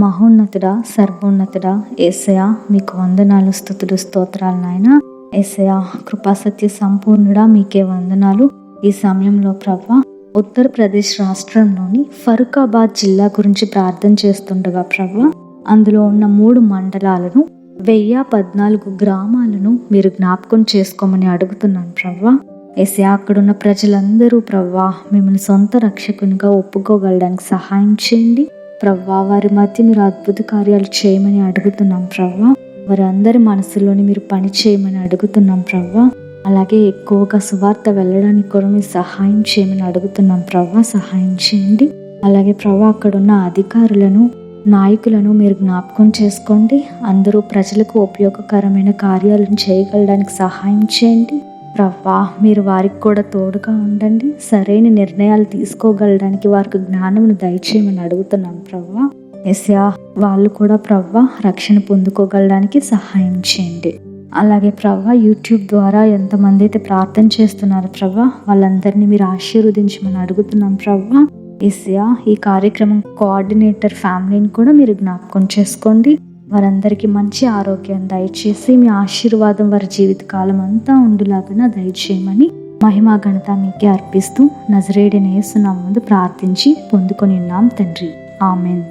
మహోన్నతుడా సర్వోన్నతుడా ఏసయ మీకు వందనాలు స్థుతులు స్తోత్రాలు నాయన. ఏసయ కృపాసత్య సంపూర్ణుడా మీకే వందనాలు. ఈ సమయంలో ప్రభా ఉత్తరప్రదేశ్ రాష్ట్రంలోని ఫరూకాబాద్ జిల్లా గురించి ప్రార్థన చేస్తుండగా ప్రభా అందులో ఉన్న మూడు మండలాలను వెయ్యి పద్నాలుగు గ్రామాలను మీరు జ్ఞాపకం చేసుకోమని అడుగుతున్నాను ప్రభా. ఏసయా అక్కడున్న ప్రజలందరూ ప్రవ్వా మిమ్మల్ని సొంత రక్షకునిగా ఒప్పుకోగలడానికి సహాయం చేయండి. ప్రవ్వా వారి మధ్య మీరు అద్భుత కార్యాలు చేయమని అడుగుతున్నాం ప్రవ్వా. వారి అందరి మనసులోని మీరు పని చేయమని అడుగుతున్నాం ప్రవ్వా. అలాగే ఎక్కువగా సువార్త వెళ్ళడానికి కూడా మీరు సహాయం చేయమని అడుగుతున్నాం ప్రవ్వా. సహాయం చేయండి. అలాగే ప్రవ్వా అక్కడ ఉన్న అధికారులను నాయకులను మీరు జ్ఞాపకం చేసుకోండి. అందరూ ప్రజలకు ఉపయోగకరమైన కార్యాలను చేయగలడానికి సహాయం చేయండి. ప్రవ్వా మీరు వారికి కూడా తోడుగా ఉండండి. సరైన నిర్ణయాలు తీసుకోగలడానికి వారికి జ్ఞానమును దయచేయమని అడుగుతున్నాం ప్రవ్వా ఎస్యా వాళ్ళు కూడా ప్రవ్వా రక్షణ పొందుకోగలడానికి సహాయం చేయండి. అలాగే ప్రవ్వా యూట్యూబ్ ద్వారా ఎంతమంది అయితే ప్రార్థన చేస్తున్నారు ప్రవ్వా వాళ్ళందరినీ మీరు ఆశీర్వదించమని అడుగుతున్నాం ప్రవ్వా ఎస్యా ఈ కార్యక్రమం కోఆర్డినేటర్ ఫ్యామిలీని కూడా మీరు జ్ఞాపకం చేసుకోండి. వారందరికీ మంచి ఆరోగ్యం దయచేసి మీ ఆశీర్వాదం వారి జీవితకాలం అంతా ఉండులాగా దయచేయమని మహిమా ఘనత మీకే అర్పిస్తూ నజరేడిని యేసునామందు ప్రార్థించి పొందుకొని ఉన్నాం తండ్రి. ఆమెన్.